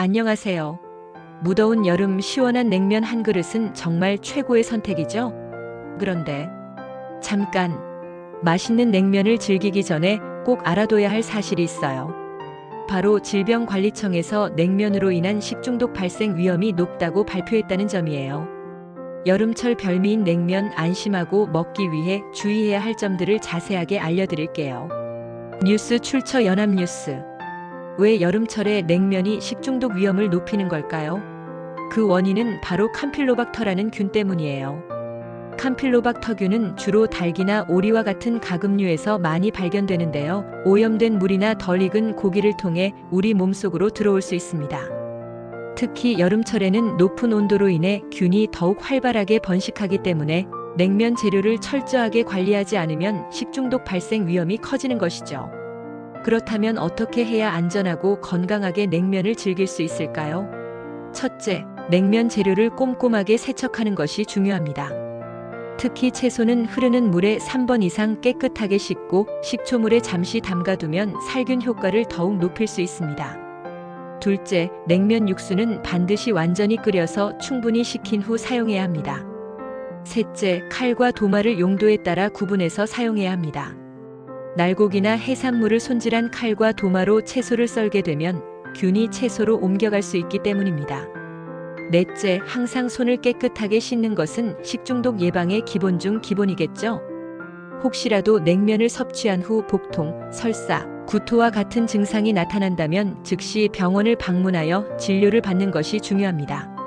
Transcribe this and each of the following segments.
안녕하세요. 무더운 여름 시원한 냉면 한 그릇은 정말 최고의 선택이죠? 그런데 잠깐 맛있는 냉면을 즐기기 전에 꼭 알아둬야 할 사실이 있어요. 바로 질병관리청에서 냉면으로 인한 식중독 발생 위험이 높다고 발표했다는 점이에요. 여름철 별미인 냉면 안심하고 먹기 위해 주의해야 할 점들을 자세하게 알려드릴게요. 뉴스 출처 연합뉴스. 왜 여름철에 냉면이 식중독 위험을 높이는 걸까요? 그 원인은 바로 캄필로박터라는 균 때문이에요. 캄필로박터균은 주로 닭이나 오리와 같은 가금류에서 많이 발견되는데요. 오염된 물이나 덜 익은 고기를 통해 우리 몸속으로 들어올 수 있습니다. 특히 여름철에는 높은 온도로 인해 균이 더욱 활발하게 번식하기 때문에 냉면 재료를 철저하게 관리하지 않으면 식중독 발생 위험이 커지는 것이죠. 그렇다면 어떻게 해야 안전하고 건강하게 냉면을 즐길 수 있을까요? 첫째, 냉면 재료를 꼼꼼하게 세척하는 것이 중요합니다. 특히 채소는 흐르는 물에 3번 이상 깨끗하게 씻고 식초물에 잠시 담가두면 살균 효과를 더욱 높일 수 있습니다. 둘째, 냉면 육수는 반드시 완전히 끓여서 충분히 식힌 후 사용해야 합니다. 셋째, 칼과 도마를 용도에 따라 구분해서 사용해야 합니다. 날고기나 해산물을 손질한 칼과 도마로 채소를 썰게 되면 균이 채소로 옮겨갈 수 있기 때문입니다. 넷째, 항상 손을 깨끗하게 씻는 것은 식중독 예방의 기본 중 기본이겠죠? 혹시라도 냉면을 섭취한 후 복통, 설사, 구토와 같은 증상이 나타난다면 즉시 병원을 방문하여 진료를 받는 것이 중요합니다.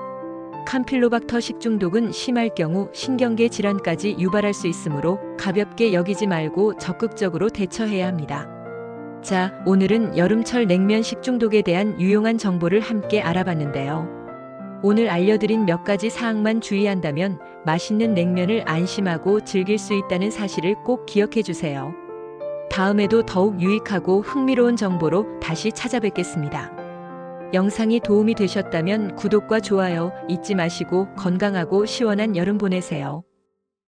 캄필로박터 식중독은 심할 경우 신경계 질환까지 유발할 수 있으므로 가볍게 여기지 말고 적극적으로 대처해야 합니다. 자, 오늘은 여름철 냉면 식중독에 대한 유용한 정보를 함께 알아봤는데요. 오늘 알려드린 몇 가지 사항만 주의한다면 맛있는 냉면을 안심하고 즐길 수 있다는 사실을 꼭 기억해 주세요. 다음에도 더욱 유익하고 흥미로운 정보로 다시 찾아뵙겠습니다. 영상이 도움이 되셨다면 구독과 좋아요 잊지 마시고 건강하고 시원한 여름 보내세요.